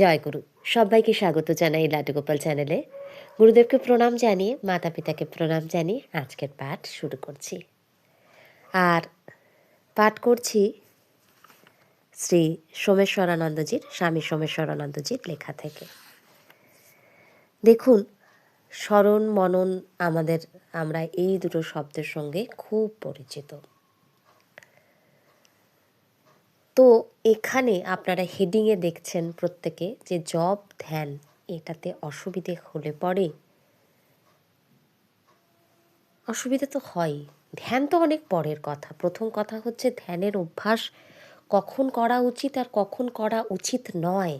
জয় গুরু। সবাইকে স্বাগত জানাই লাডুগোপাল চ্যানেলে। গুরুদেবকে প্রণাম জানিয়ে মাতা পিতাকে প্রণাম জানিয়ে আজকের পাঠ শুরু করছি। আর পাঠ করছি শ্রী সোমেশ্বরানন্দজির, স্বামী সোমেশ্বরানন্দজির লেখা থেকে। দেখুন স্মরণ মনন আমাদের, আমরা এই দুটো শব্দের সঙ্গে খুব পরিচিত। তো এখানে আপনারা হেডিংয়ে দেখছেন প্রত্যেকে যে জব ধ্যান, এটাতে অসুবিধে হলে পরে? অসুবিধা তো হয়। ধ্যান তো অনেক পরের কথা। প্রথম কথা হচ্ছে ধ্যানের অভ্যাস কখন করা উচিত আর কখন করা উচিত নয়।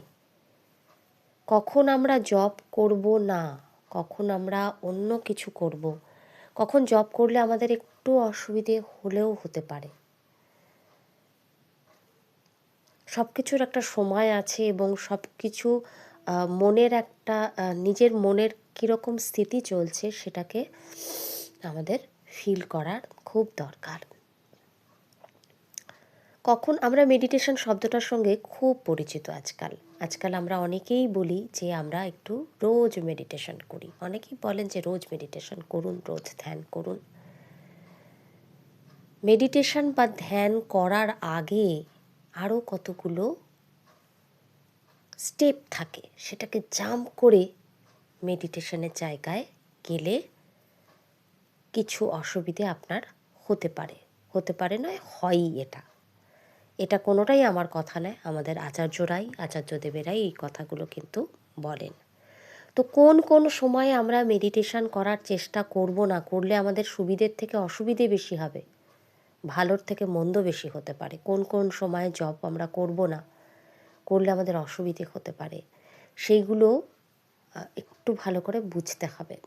কখন আমরা জব করব না, কখন আমরা অন্য কিছু করব, কখন জব করলে আমাদের একটু অসুবিধে হলেও হতে পারে। সব কিছুর একটা সময় আছে এবং সব কিছু মনের একটা নিজের মনের কীরকম স্থিতি চলছে সেটাকে আমাদের ফিল করার খুব দরকার। কখন আমরা মেডিটেশন শব্দটার সঙ্গে খুব পরিচিত আজকাল? আজকাল আমরা অনেকেই বলি যে আমরা একটু রোজ মেডিটেশন করি। অনেকেই বলেন যে রোজ মেডিটেশন করুন, রোজ ধ্যান করুন। মেডিটেশন বা ধ্যান করার আগে আরও কতগুলো স্টেপ থাকে। সেটাকে জাম্প করে মেডিটেশনের জায়গায় গেলে কিছু অসুবিধে আপনার হতে পারে। হতে পারে নয়, হয়ই এটা। এটা কোনোটাই আমার কথা নয়, আমাদের আচার্যরাই, আচার্যদেবেরাই এই কথাগুলো কিন্তু বলেন। তো কোন কোন সময়ে আমরা মেডিটেশন করার চেষ্টা করব না করলে আমাদের সুবিধের থেকে অসুবিধে বেশি হবে? ভালোর থেকে মন্দ বেশি হতে পারে। কোন কোন সময়ে জব আমরা করব না, করলে আমাদের অসুবিধে হতে পারে। সেইগুলো একটু ভালো করে বুঝতে হবে।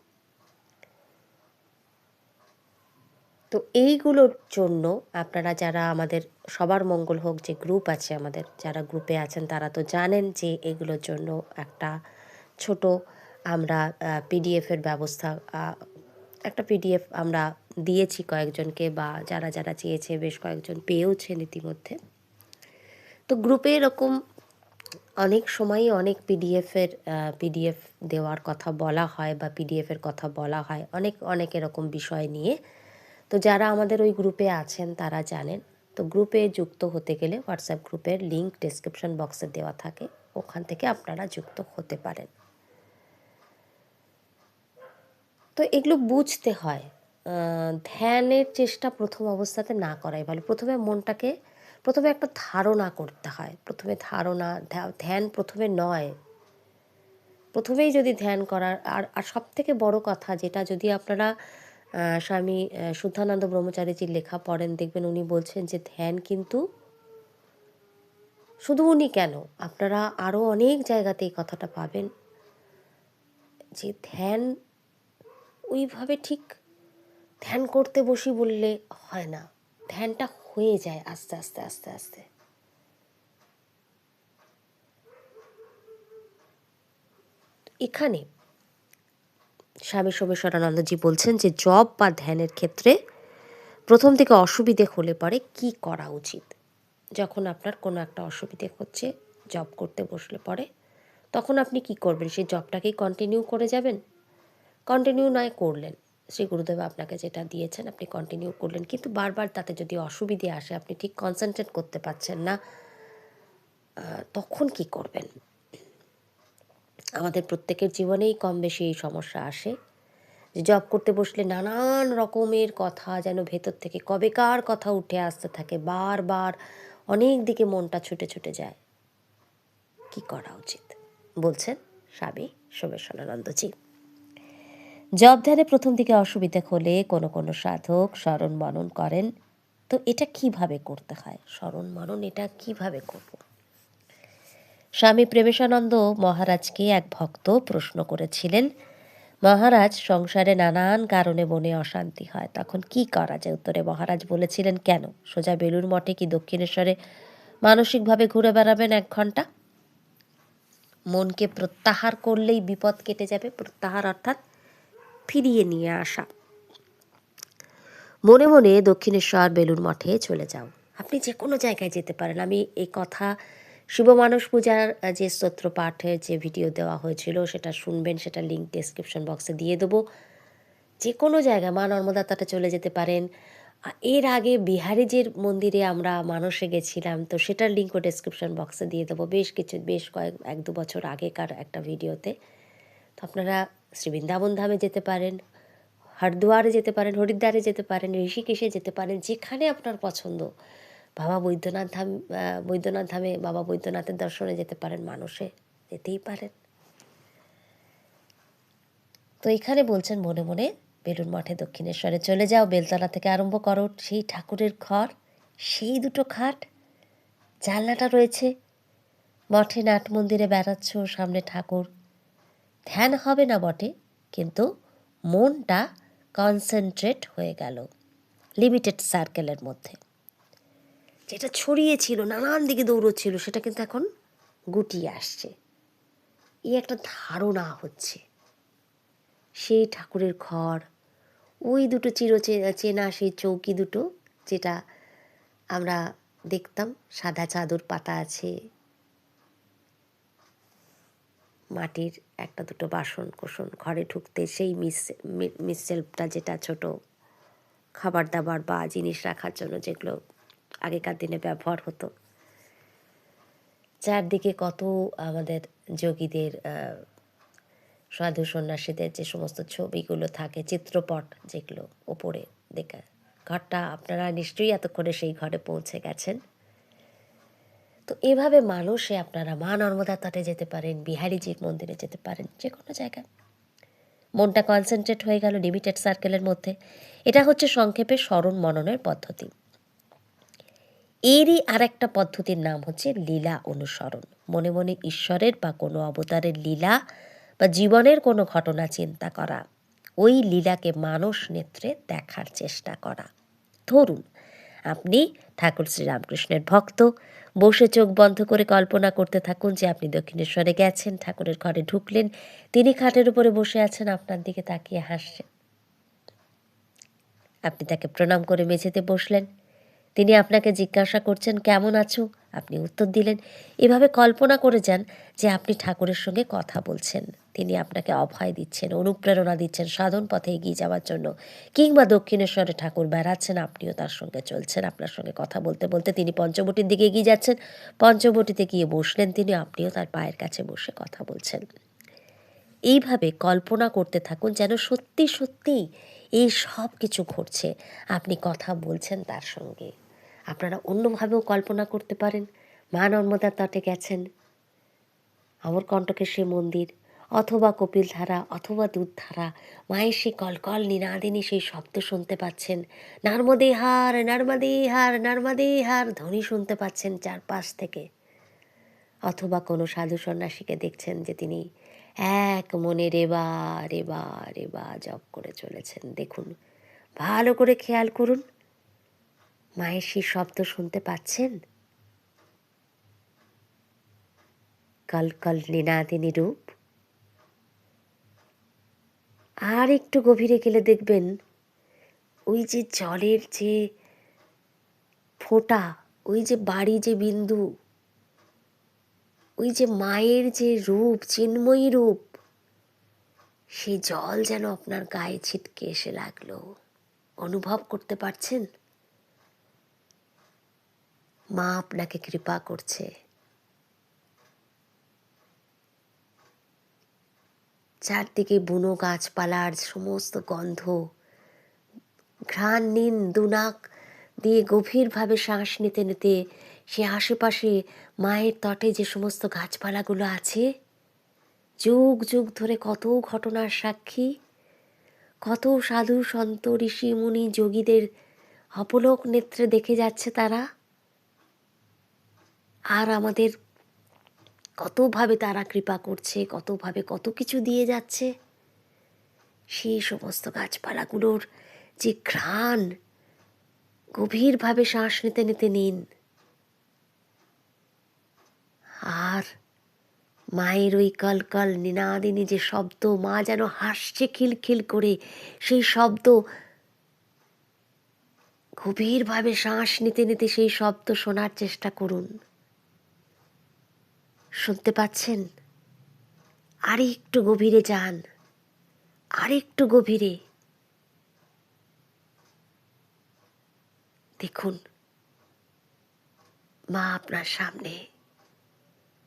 তো এইগুলোর জন্য আপনারা যারা আমাদের, সবার মঙ্গল হোক যে গ্রুপ আছে আমাদের, যারা গ্রুপে আছেন তারা তো জানেন যে এগুলোর জন্য একটা ছোট আমরা পিডিএফের ব্যবস্থা একটা পিডিএফ আমরা দিয়েছি কয়েকজনকে বা যারা যারা চেয়েছে বেশ কয়েকজন পেয়েওছেন ইতিমধ্যে তো গ্রুপে এরকম অনেক সময়ই অনেক পিডিএফের পিডিএফ দেওয়ার কথা বলা হয় বা পিডিএফের কথা বলা হয় অনেক অনেক এরকম বিষয় নিয়ে। তো যারা আমাদের ওই গ্রুপে আছেন তারা জানেন। তো গ্রুপে যুক্ত হতে গেলে হোয়াটসঅ্যাপ গ্রুপের লিঙ্ক ডিসক্রিপশন বক্সে দেওয়া থাকে। ওখান থেকে আপনারা যুক্ত হতে পারেন। তো এগুলো বুঝতে হয়। ধ্যানের চেষ্টা প্রথম অবস্থাতে না করাই ভালো। প্রথমে মনটাকে, প্রথমে একটা ধারণা করতে হয়। প্রথমে ধারণা ধ্যান প্রথমে নয়। প্রথমেই যদি ধ্যান করার, আর আর সব থেকে বড় কথা যেটা যদি আপনারা স্বামী শুদ্ধানন্দ ব্রহ্মচারীজির লেখা পড়েন, দেখবেন উনি বলছেন যে ধ্যান কিন্তু শুধু উনি কেন? আপনারা আরও অনেক জায়গাতে এই কথাটা পাবেন। যে ধ্যান ওইভাবে ঠিক ধ্যান করতে বসি বললে হয় না। ধ্যানটা হয়ে যায় আস্তে আস্তে আস্তে আস্তে। এখানে স্বামী সোমেশ্বরানন্দজি বলছেন যে, জব বা ধ্যানের ক্ষেত্রে প্রথম থেকে অসুবিধে হলে পরে কি করা উচিত? যখন আপনার কোনো একটা অসুবিধে হচ্ছে, জব করতে বসলে পরে, তখন আপনি কি করবেন? সেই জবটাকেই কন্টিনিউ করে যাবেন? কন্টিনিউ নয়, করলেন। শ্রী গুরুদেব আপনাকে যেটা দিয়েছেন, আপনি কন্টিনিউ করলেন। কিন্তু বারবার তাতে যদি অসুবিধে আসে, আপনি ঠিক কনসেন্ট্রেট করতে পারছেন না তখন কি করবেন? আমাদের প্রত্যেকের জীবনেই কম বেশি এই সমস্যা আসে। যে জব করতে বসলে নানান রকমের কথা যেন ভেতর থেকে কবেকার কথা উঠে আসতে থাকে, বারবার অনেক দিকে মনটা ছুটে ছুটে যায়। কি করা উচিত? বলছেন স্বামী সোমেশ্বরানন্দজি জব ধ্যানে প্রথম দিকে অসুবিধা হলে কোনো কোনো সাধক স্মরণ মনন করেন। তো এটা কীভাবে করতে হয়? স্মরণ মনন এটা কীভাবে করব? স্বামী প্রেমেশানন্দ মহারাজকে এক ভক্ত প্রশ্ন করেছিলেন, মহারাজ, সংসারে নানান কারণে মনে অশান্তি হয়। তখন কি করা যায়? উত্তরে মহারাজ বলেছিলেন, কেন? সোজা বেলুর মঠে কি দক্ষিণেশ্বরে মানসিকভাবে ঘুরে বেড়াবেন এক ঘণ্টা মনকে প্রত্যাহার করলেই বিপদ কেটে যাবে। প্রত্যাহার অর্থাৎ ফিরিয়ে নিয়ে আসা। মনে মনে দক্ষিণেশ্বর বেলুর মঠে চলে যাও। আপনি যে কোনো জায়গায় যেতে পারেন। আমি এই কথা শিব মানস পূজার যে স্তোত্র পাঠের যে ভিডিও দেওয়া হয়েছিল, সেটা শুনবেন, সেটা লিঙ্ক ডেসক্রিপশন বক্সে দিয়ে দেবো। যে কোনো জায়গায় মা নর্মদা তটে চলে যেতে পারেন। এর আগে বিহারিজির মন্দিরে আমরা মানসে গেছিলাম, তো সেটার লিঙ্কও ডেসক্রিপশন বক্সে দিয়ে দেবো। বেশ কিছু, বেশ কয়েক, এক দু বছর আগেকার একটা ভিডিওতে। আপনারা শ্রী বৃন্দাবন ধামে যেতে পারেন, হরিদ্বারে যেতে পারেন, হরিদ্বারে যেতে পারেন, ঋষিকেশে যেতে পারেন, যেখানে আপনার পছন্দ। বাবা বৈদ্যনাথ ধাম বৈদ্যনাথ ধামে, বাবা বৈদ্যনাথের দর্শনে যেতে পারেন, মানুষে যেতেই পারেন। তো এখানে বলছেন মনে মনে বেলুন মঠে দক্ষিণেশ্বরে চলে যাও, বেলতলা থেকে আরম্ভ করো, সেই ঠাকুরের ঘর, সেই দুটো খাট, জানলাটা রয়েছে। মঠে নাট মন্দিরে বেড়াচ্ছ, সামনে ঠাকুর ধ্যান হবে না বটে, কিন্তু মনটা কনসেন্ট্রেট হয়ে গেল লিমিটেড সার্কেলের মধ্যে। যেটা ছড়িয়ে ছিল, নানান দিকে দৌড়চ্ছিল, সেটা কিন্তু এখন গুটিয়ে আসছে। এই একটা ধারণা হচ্ছে, সেই ঠাকুরের ঘর, ওই দুটো চির চেনা, সেই চৌকি দুটো, যেটা আমরা দেখতাম, সাদা চাদর পাতা আছে মাটির একটা দুটো বাসন কোসন ঘরে ঢুকতে সেই মিস মিসেলফটা যেটা ছোট খাবার দাবার বা জিনিস রাখার জন্য যেগুলো আগেকার দিনে ব্যবহার হতো। চারদিকে কত আমাদের যোগীদের সাধু সন্ন্যাসীদের যে সমস্ত ছবিগুলো থাকে, চিত্রপট যেগুলো ওপরে দেখা, ঘরটা আপনারা নিশ্চয়ই এতক্ষণে সেই ঘরে পৌঁছে গেছেন। তো এভাবে মানুষে আপনারা মা নর্মদা তটে যেতে পারেন বিহারীজির মন্দিরে যেতে পারেন যে কোনো জায়গায়। মনটা কনসেন্ট্রেট হয়ে গেল লিমিটেড সার্কেলের মধ্যে। এটা হচ্ছে সংক্ষেপে স্মরণ মননের পদ্ধতি। এরই আরেকটা পদ্ধতির নাম হচ্ছে লীলা অনুসরণ। মনে মনে ঈশ্বরের বা কোনো অবতারের লীলা বা জীবনের কোনো ঘটনা চিন্তা করা। ওই লীলাকে মানুষ নেত্রে দেখার চেষ্টা করা। ধরুন, আপনি ঠাকুর শ্রীরামকৃষ্ণের ভক্ত বসে চোখ বন্ধ করে কল্পনা করতে থাকুন যে আপনি দক্ষিণেশ্বরে গেছেন, ঠাকুরের ঘরে ঢুকলেন, তিনি খাটের উপরে বসে আছেন, আপনার দিকে তাকিয়ে হাসছেন। আপনি তাকে প্রণাম করে মেঝেতে বসলেন। তিনি আপনাকে জিজ্ঞাসা করছেন, কেমন আছো? আপনি উত্তর দিলেন, এভাবে কল্পনা করে যান যে আপনি ঠাকুরের সঙ্গে কথা বলছেন। তিনি আপনাকে অভয় দিচ্ছেন, অনুপ্রেরণা দিচ্ছেন, সাধন পথে এগিয়ে যাওয়ার জন্য। কিংবা দক্ষিণেশ্বরে ঠাকুর বেড়াচ্ছেন, আপনিও তার সঙ্গে চলছেন, আপনার সঙ্গে কথা বলতে বলতে তিনি পঞ্চবটির দিকে এগিয়ে যাচ্ছেন। পঞ্চবটিতে গিয়ে বসলেন তিনি, আপনিও তার পায়ের কাছে বসে কথা বলছেন। এইভাবে কল্পনা করতে থাকুন যেন সত্যি সত্যি এই সব কিছু ঘটছে, আপনি কথা বলছেন তার সঙ্গে। আপনারা অন্যভাবেও কল্পনা করতে পারেন। মা নর্মদার তটে গেছেন। অমরকণ্টকের সে মন্দির অথবা কপিলধারা অথবা দুধধারা মায়ের সেই কলকল নিনাদিনী সেই শব্দ শুনতে পাচ্ছেন। নর্মদে হার নর্মদে হার নর্মদে হার ধ্বনি শুনতে পাচ্ছেন চারপাশ থেকে। অথবা কোনো সাধু সন্ন্যাসীকে দেখছেন যে তিনি এক মনে রেবা রেবা রেবা জপ করে চলেছেন। দেখুন, ভালো করে খেয়াল করুন। মায়ের সেই শব্দ শুনতে পাচ্ছেন? কলকল লীনাদিনী রূপ আর একটু গভীরে গেলে দেখবেন ওই যে জলের যে ফোঁটা, ওই যে বাড়ি যে বিন্দু, ওই যে মায়ের যে রূপ, চিন্ময়ী রূপ সেই জল যেন আপনার গায়ে ছিটকে এসে লাগল। অনুভব করতে পারছেন? মা আপনাকে কৃপা করছে। চারদিকে বুনো গাছপালার সমস্ত গন্ধ। ঘ্রাণ নিন দুনাক দিয়ে গভীরভাবে শ্বাস নিতে নিতে সে আশেপাশে মায়ের তটে যে সমস্ত গাছপালাগুলো আছে। যুগ যুগ ধরে কত ঘটনার সাক্ষী। কত সাধু সন্ত, ঋষি, মুনি, যোগীদের অপলোক নেত্রে দেখে যাচ্ছে তারা। আর আমাদের কতভাবে তারা কৃপা করছে, কতভাবে কত কিছু দিয়ে যাচ্ছে। সেই সমস্ত গাছপালাগুলোর যে ঘ্রাণ, গভীরভাবে শ্বাস নিতে নিতে নিন। আর মায়ের ওই কলকল নিনাদিনী যে শব্দ, মা যেন হাসছে খিলখিল করে, সেই শব্দ, গভীরভাবে শ্বাস নিতে নিতে সেই শব্দ শোনার চেষ্টা করুন। শুনতে পাচ্ছেন? আর একটু গভীরে যান। আর একটু গভীরে। দেখুন, মা আপনার সামনে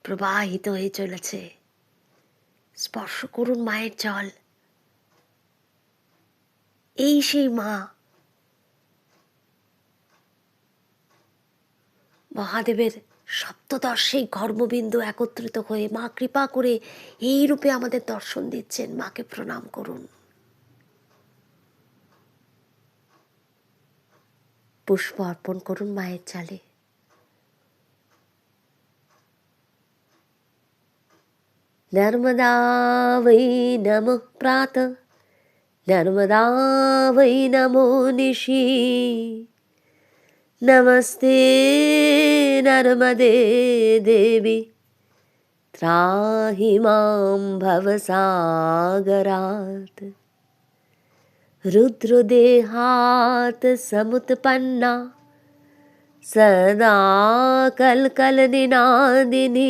প্রবাহিত হয়ে চলেছে। স্পর্শ করুন মায়ের জল। এই সেই মা। মহাদেবের সপ্তদশ সেই ঘর্মবিন্দু একত্রিত হয়ে মা কৃপা করে এই রূপে আমাদের দর্শন দিচ্ছেন। মাকে প্রণাম করুন। পুষ্প অর্পণ করুন মায়ের চালে। নর্মদা বৈ নম প্রাত, নর্মদা বৈ নমো নিশী। नमस्ते नर्मदे देवि। त्राहि मां भवसागरात् रुद्रदेहात् समुत्पन्ना। सदा कल्कलनिनादिनी।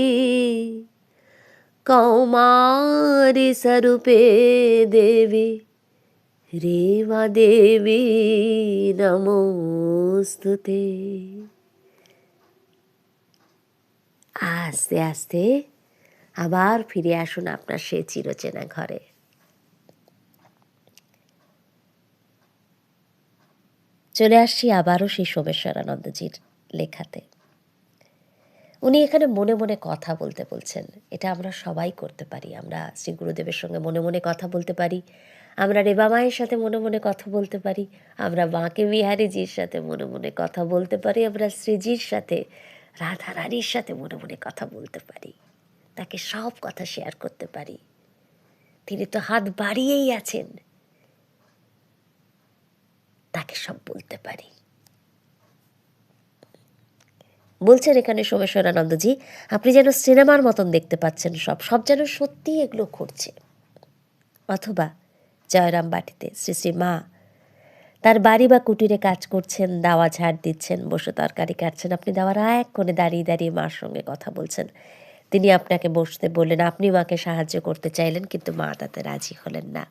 कौमारि स्वरूपे देवी রেমা দেবী নমস্তুতে আস্তে আস্তে আবার ফিরে আসুন আপনার সে চিরচেনা ঘরে। চলে আসছি আবারও সেই সোমেশ্বরানন্দজির লেখাতে। উনি এখানে মনে মনে কথা বলতে বলছেন। এটা আমরা সবাই করতে পারি। আমরা শ্রী গুরুদেবের সঙ্গে মনে মনে কথা বলতে পারি। আমরা রেবা মায়ের সাথে মনে মনে কথা বলতে পারি, আমরা মাকে বিহারীজির সাথে মনে মনে কথা বলতে পারি, আমরা শ্রীজির সাথে রাধা রানীর সাথে মনে মনে কথা বলতে পারি, তাকে সব কথা শেয়ার করতে পারি। তিনি তো হাত বাড়িয়েই আছেন। তাকে সব বলতে পারি। বলছেন এখানে সোমেশ্বরানন্দজি, আপনি যেন সিনেমার মতন দেখতে পাচ্ছেন সব সব যেন সত্যি এগুলো ঘটছে। অথবা জয়রাম বাটিতে, শ্রী শ্রী মা। তার বাড়ি বা কুটিরে কাজ করছেন, দাওয়া ঝাড় দিচ্ছেন, বসে তরকারি কাটছেন। আপনি দাওয়ার এক কোণে দাঁড়িয়ে দাঁড়িয়ে মার সঙ্গে কথা বলছেন। তিনি আপনাকে বসতে বললেন, আপনি মাকে সাহায্য করতে চাইলেন, কিন্তু মা তাতে রাজি হলেন না।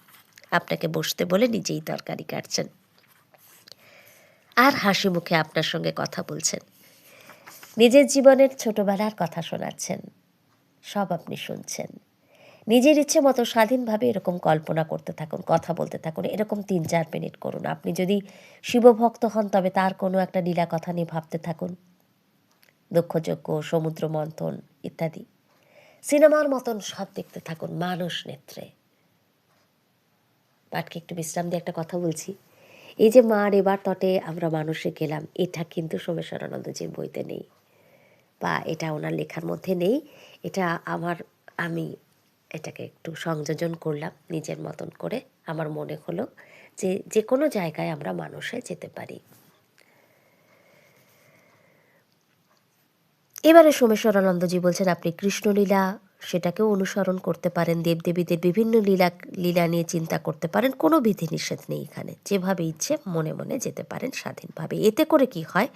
আপনাকে বসতে বলে নিজেই তরকারি কাটছেন। আর হাসি মুখে আপনার সঙ্গে কথা বলছেন। নিজের জীবনের ছোটবেলার কথা শোনাচ্ছেন। সব আপনি শুনছেন। নিজের ইচ্ছে মতো স্বাধীনভাবে এরকম কল্পনা করতে থাকুন, কথা বলতে থাকুন, এরকম তিন চার মিনিট করুন। আপনি যদি শিবভক্ত হন, তবে তার কোনো একটা লীলা কথা নিয়ে ভাবতে থাকুন। দক্ষযজ্ঞ সমুদ্র মন্থন, ইত্যাদি। সিনেমার মতন সব দেখতে থাকুন, মানুষ নেত্রে। পাটকে একটু বিশ্রাম দিয়ে একটা কথা বলছি। এই যে মার এবার তটে আমরা মানুষে গেলাম, এটা কিন্তু সোমেশ্বরানন্দজির বইতে নেই। বা এটা ওনার লেখার মধ্যে নেই, এটা আমার, আমি এটাকে একটু সংযোজন করলাম নিজের মতন করে। আমার মনে হলো যে যে কোনো জায়গায় আমরা মানুষে যেতে পারি। এবারে সোমেশ্বরানন্দজি বলছেন, আপনি কৃষ্ণলীলা সেটাকেও অনুসরণ করতে পারেন, দেবদেবীদের বিভিন্ন লীলা লীলা নিয়ে চিন্তা করতে পারেন, কোনো বিধি নিষেধ নেই এখানে। যেভাবে ইচ্ছে মনে মনে যেতে পারেন স্বাধীনভাবে। এতে করে কি হয়?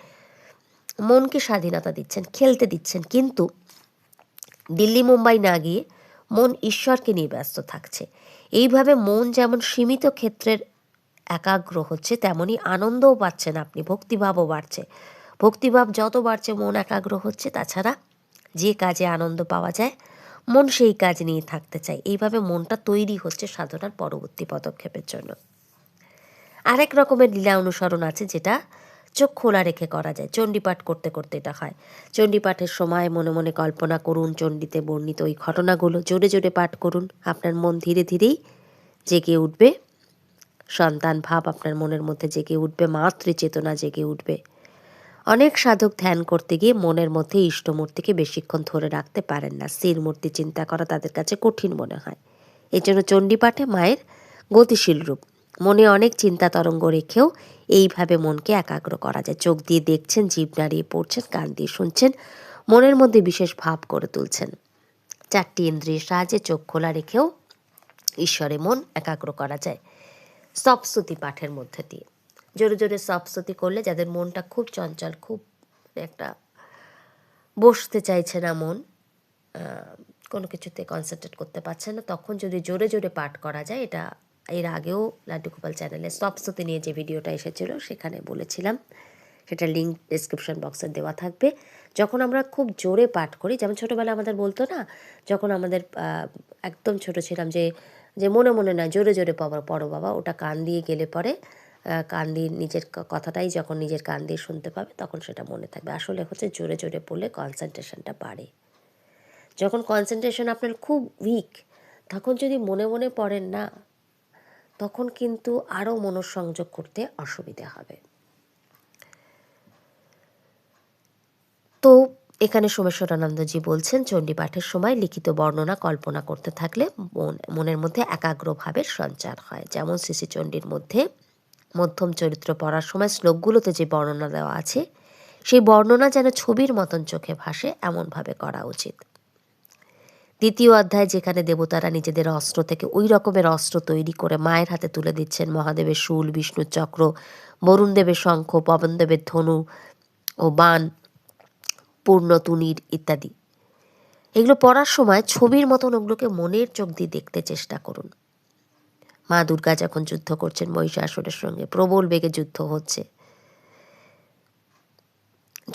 মনকে স্বাধীনতা দিচ্ছেন, খেলতে দিচ্ছেন। কিন্তু দিল্লি, মুম্বাই না গিয়ে মন ঈশ্বরকে নিয়ে ব্যস্ত থাকছে। এইভাবে মন যেমন সীমিত ক্ষেত্রের একাগ্র হচ্ছে তেমনই আনন্দও পাচ্ছেন আপনি, ভক্তিভাবও বাড়ছে। ভক্তিভাব যত বাড়ছে, মন একাগ্র হচ্ছে। তাছাড়া যে কাজে আনন্দ পাওয়া যায়, মন সেই কাজ নিয়ে থাকতে চায়। এইভাবে মনটা তৈরি হচ্ছে সাধনার পরবর্তী পদক্ষেপের জন্য। আরেক রকমের লীলা অনুসরণ আছে, যেটা চোখ খোলা রেখে করা যায়। চণ্ডীপাঠ করতে করতে এটা হয়। চণ্ডীপাঠের সময় মনে মনে কল্পনা করুন, চণ্ডীতে বর্ণিত ওই ঘটনাগুলো। জোরে জোরে পাঠ করুন। আপনার মন ধীরে ধীরেই জেগে উঠবে। সন্তান ভাব আপনার মনের মধ্যে জেগে উঠবে। মাতৃ চেতনা জেগে উঠবে। অনেক সাধক ধ্যান করতে গিয়ে মনের মধ্যে ইষ্টমূর্তিকে বেশিক্ষণ ধরে রাখতে পারেন না। স্থির মূর্তি চিন্তা করা তাদের কাছে কঠিন মনে হয়। এই জন্য চণ্ডীপাঠে মায়ের গতিশীল রূপ। মনে অনেক চিন্তা তরঙ্গ রেখেও এইভাবে মনকে একাগ্র করা যায়। চোখ দিয়ে দেখছেন, জীব নাড়িয়ে পড়ছেন, কান দিয়ে শুনছেন, মনের মধ্যে বিশেষ ভাব করে তুলছেন। চারটি ইন্দ্রিয়ের সাহায্যে চোখ খোলা রেখেও ঈশ্বরে মন একাগ্র করা যায়। সবস্তুতি পাঠের মধ্যে দিয়ে। জোরে জোরে সবস্তুতি করলে যাদের মনটা খুব চঞ্চল, খুব একটা বসতে চাইছে না মন কোনো কিছুতে কনসেন্ট্রেট করতে পারছে না, তখন যদি জোরে জোরে পাঠ করা যায়, এটা এর আগেও লাড্ডু গোপাল চ্যানেলে সবস্তুতি নিয়ে যে ভিডিওটা এসেছিল, সেখানে বলেছিলাম। সেটা লিঙ্ক ডিসক্রিপশন বক্সে দেওয়া থাকবে। যখন আমরা খুব জোরে পাঠ করি, যেমন ছোটোবেলায় আমাদের বলতো না, যখন আমাদের একদম ছোট ছিলাম যে যে মনে মনে না, জোরে জোরে পাবো পড়ো বাবা, ওটা কান দিয়ে গেলে পরে কান দিয়ে নিজের কথাটাই যখন নিজের কান দিয়ে শুনতে পাবে, তখন সেটা মনে থাকবে। আসলে হচ্ছে জোরে জোরে পড়লে কনসেন্ট্রেশনটা বাড়ে। যখন কনসেন্ট্রেশন আপনার খুব উইক তখন যদি মনে মনে পড়েন না তখন কিন্তু আরও মনঃসংযোগ করতে অসুবিধা হবে। তো এখানে সোমেশ্বরানন্দজি বলছেন চণ্ডী পাঠের সময় লিখিত বর্ণনা কল্পনা করতে থাকলে মন, মনের মধ্যে একাগ্রভাবের সঞ্চার হয়। যেমন শ্রী চণ্ডীর মধ্যে মধ্যম চরিত্র পড়ার সময় শ্লোকগুলোতে যে বর্ণনা দেওয়া আছে, সেই বর্ণনা যেন ছবির মতন চোখে ভাসে, এমনভাবে করা উচিত। দ্বিতীয় অধ্যায় যেখানে দেবতারা নিজেদের অস্ত্র থেকে ওই রকমের অস্ত্র তৈরি করে মায়ের হাতে তুলে দিচ্ছেন মহাদেবের শুল বিষ্ণুর চক্র, বরুণদেবের শঙ্খ, পবনদেবের ধনু ও বান পূর্ণতুনির ইত্যাদি। এগুলো পড়ার সময় ছবির মতন ওগুলোকে মনের চোখ দিয়ে দেখতে চেষ্টা করুন। মা দুর্গা যখন যুদ্ধ করছেন, মহিষাসুরের সঙ্গে প্রবল বেগে যুদ্ধ হচ্ছে।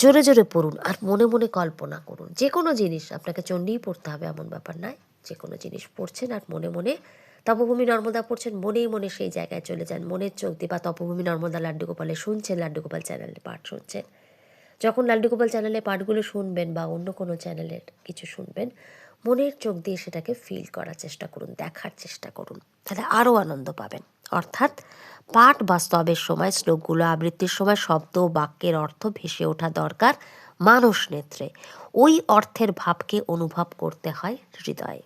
জোরে জোরে পড়ুন আর মনে মনে কল্পনা করুন। যে কোনো জিনিস আপনাকে চণ্ডীই পড়তে হবে, এমন ব্যাপার নয়। যে কোনো জিনিস পড়ছেন আর মনে মনে তপভূমি নর্মদা পড়ছেন, মনেই মনে সেই জায়গায় চলে যান, মনের চোখ দিয়ে বা তপভূমি নর্মদা লাড্ডু গোপালে শুনছেন, লাড্ডু গোপাল চ্যানেলে পাঠ শুনছেন। যখন লাড্ডু গোপাল চ্যানেলে পাঠগুলো শুনবেন বা অন্য কোনো চ্যানেলের কিছু শুনবেন, মনের চোখ দিয়ে সেটাকে ফিল করার চেষ্টা করুন, দেখার চেষ্টা করুন। তাহলে আরও আনন্দ পাবেন। অর্থাৎ পাঠ বাস্তবের সময়, শ্লোকগুলো আবৃত্তির সময়, শব্দ ও বাক্যের অর্থ ভেসে ওঠা দরকার মানুষ নেত্রে। ওই অর্থের ভাবকে অনুভব করতে হয় হৃদয়ে।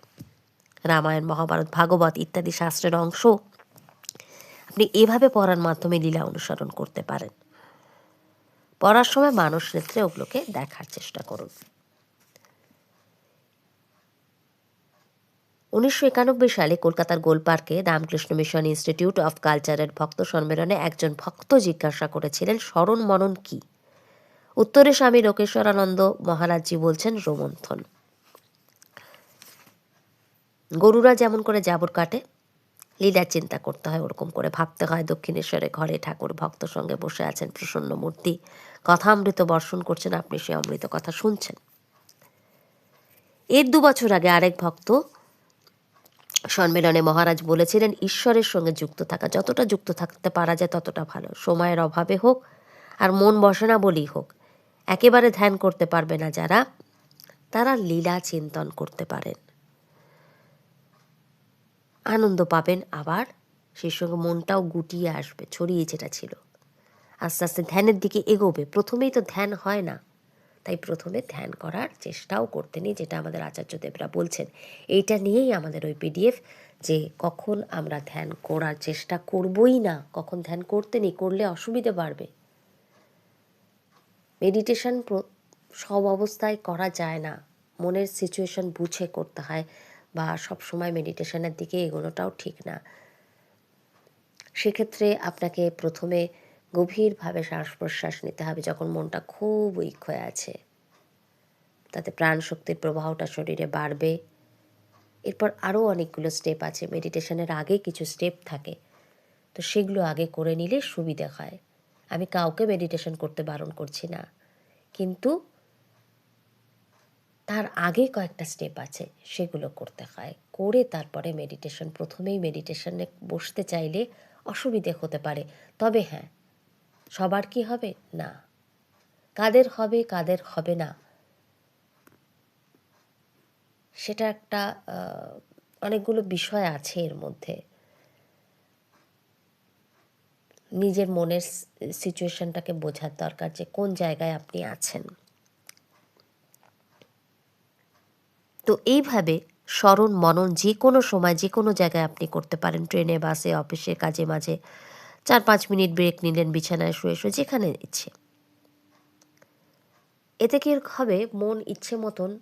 রামায়ণ, মহাভারত, ভাগবত ইত্যাদি শাস্ত্রের অংশ আপনি এভাবে পড়ার মাধ্যমে লীলা অনুসরণ করতে পারেন। পড়ার সময় মানুষ নেত্রে ওগুলোকে দেখার চেষ্টা করুন। উনিশশো একানব্বই সালে কলকাতার গোলপার্কে রামকৃষ্ণ মিশন ইনস্টিটিউট অফ কালচারের ভক্ত সম্মেলনে একজন ভক্ত জিজ্ঞাসা করেছিলেন, স্মরণ মনন কি? উত্তরে স্বামী লোকেশ্বরানন্দ মহারাজজি বলছেন, রোমন্থন। গরুরা যেমন করে জাবর কাটে, লীলার চিন্তা করতে হয়, ওরকম করে ভাবতে হয়। দক্ষিণেশ্বরে ঘরে ঠাকুর ভক্ত সঙ্গে বসে আছেন প্রসন্ন মূর্তি। কথা অমৃত বর্ষণ করছেন, আপনি সে অমৃত কথা শুনছেন। এর দু বছর আগে আরেক ভক্ত সম্মেলনে মহারাজ বলেছিলেন, ঈশ্বরের সঙ্গে যুক্ত থাকা, যতটা যুক্ত থাকতে পারা যায় ততটা ভালো। সময়ের অভাবে হোক আর মন বসে না বলেই হোক, একেবারে ধ্যান করতে পারবে না যারা, তারা লীলা চিন্তন করতে পারেন। আনন্দ পাবেন আবার, সেই সঙ্গে মনটাও গুটিয়ে আসবে, ছড়িয়ে যেটা ছিল। আস্তে আস্তে ধ্যানের দিকে এগোবে, প্রথমেই তো ধ্যান হয় না। তাই প্রথমে ধ্যান করার চেষ্টাও করতে নেই, যেটা আমাদের আচার্যদেবরা বলছেন। এইটা নিয়েই আমাদের ওই পিডিএফ যে কখন আমরা ধ্যান করার চেষ্টা করবই না, কখন ধ্যান করতে নেই, করলে অসুবিধে বাড়বে। মেডিটেশন সব অবস্থায় করা যায় না। মনের সিচুয়েশন বুঝে করতে হয় বা সব সময় মেডিটেশনের দিকে এগোনোটাও ঠিক না। সেক্ষেত্রে আপনাকে প্রথমে গভীরভাবে শ্বাস প্রশ্বাস নিতে হবে যখন মনটা খুব উইক হয়ে আছে। তাতে প্রাণ শক্তির প্রবাহটা শরীরে বাড়বে। এরপর আরও অনেকগুলো স্টেপ আছে। মেডিটেশনের আগে কিছু স্টেপ থাকে। তো সেগুলো আগে করে নিলে সুবিধা হয়। আমি কাউকে মেডিটেশন করতে বারণ করছি না। কিন্তু তার আগে কয়েকটা স্টেপ আছে। সেগুলো করতে হয়। করে তারপরে মেডিটেশন প্রথমেই মেডিটেশনে বসতে চাইলে অসুবিধে হতে পারে। তবে হ্যাঁ সবার কি হবে? না। কাদের হবে কাদের হবে না? সেটা একটা অনেকগুলো বিষয় আছে এর মধ্যে। নিজের মনের সিচুয়েশনটাকে বোঝার দরকার যে কোন জায়গায় আপনি আছেন। তো এইভাবে স্মরণ, মনন যে কোনো সময়, যে কোনো জায়গায় আপনি করতে পারেন। ট্রেনে, বাসে অফিসে কাজে মাঝে চার পাঁচ মিনিট ব্রেক নিলেন বিছানায় শুয়ে শুয়ে, যেখানে ইচ্ছে। এতে কি হবে? মন ইচ্ছে মতন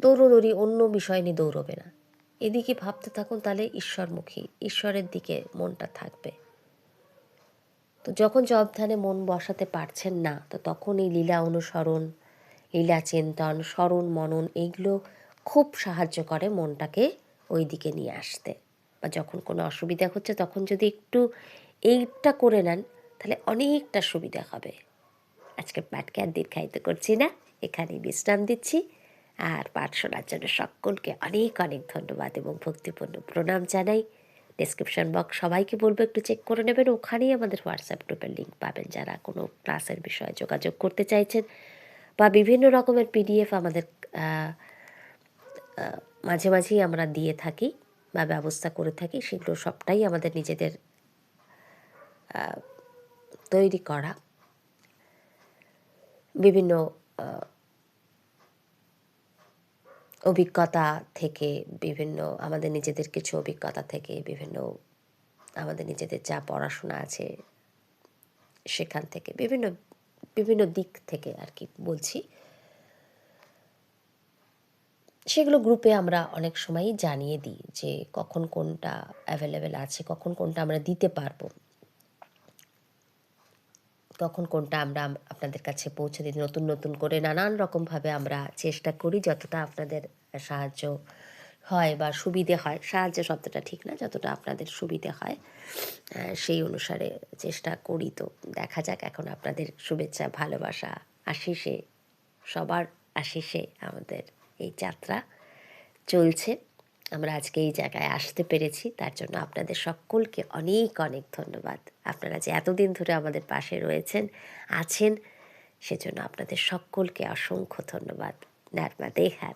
দৌড়োদৌড়ি অন্য বিষয় নিয়ে দৌড়বে না। এদিকে ভাবতে থাকুন, তাহলে ঈশ্বরমুখী। ঈশ্বরের দিকে মনটা থাকবে। তো যখন জব ধ্যানে মন বসাতে পারছেন না, তো তখন এই লীলা অনুসরণ, লীলা চিন্তন, স্মরণ, মনন, এইগুলো খুব সাহায্য করে মনটাকে ওই দিকে নিয়ে আসতে। বা যখন কোনো অসুবিধা হচ্ছে, তখন যদি একটু এইটা করে নেন, তাহলে অনেকটা সুবিধা হবে। আজকে পাঠকে আর দীর্ঘায়িত করছি না, এখানেই বিশ্রাম দিচ্ছি। আর পাঠ শোনার জন্য সকলকে অনেক অনেক ধন্যবাদ এবং ভক্তিপূর্ণ প্রণাম জানাই। ডেসক্রিপশন বক্স সবাইকে বলব, একটু চেক করে নেবেন। ওখানেই আমাদের হোয়াটসঅ্যাপ গ্রুপের লিঙ্ক পাবেন যারা কোনো ক্লাসের বিষয়ে যোগাযোগ করতে চাইছেন বা বিভিন্ন রকমের পিডিএফ আমাদের মাঝে মাঝেই আমরা দিয়ে থাকি বা ব্যবস্থা করে থাকি, সেগুলো সবটাই আমাদের নিজেদের তৈরি করা, বিভিন্ন অভিজ্ঞতা থেকে বিভিন্ন, আমাদের নিজেদের কিছু অভিজ্ঞতা থেকে বিভিন্ন, আমাদের নিজেদের যা পড়াশোনা আছে সেখান থেকে বিভিন্ন বিভিন্ন দিক থেকে আর কি বলছি। সেগুলো গ্রুপে আমরা অনেক সময়ই জানিয়ে দিই যে কখন কোনটা অ্যাভেলেবেল আছে, কখন কোনটা আমরা দিতে পারব। কখন কোনটা আমরা আপনাদের কাছে পৌঁছে দিই। নতুন নতুন করে নানান রকমভাবে আমরা চেষ্টা করি যতটা আপনাদের সাহায্য হয় বা সুবিধে হয়। সাহায্য শব্দটা ঠিক না, যতটা আপনাদের সুবিধে হয় সেই অনুসারে চেষ্টা করি তো। দেখা যাক, এখন আপনাদের শুভেচ্ছা, ভালোবাসা, আশিসে, সবার আশিসে আমাদের এই যাত্রা চলছে। আমরা আজকে এই জায়গায় আসতে পেরেছি। তার জন্য আপনাদের সকলকে অনেক অনেক ধন্যবাদ। আপনারা যে এতদিন ধরে আমাদের পাশে রয়েছেন, আছেন, সেজন্য আপনাদের সকলকে অসংখ্য ধন্যবাদ। নার্মা হ্যার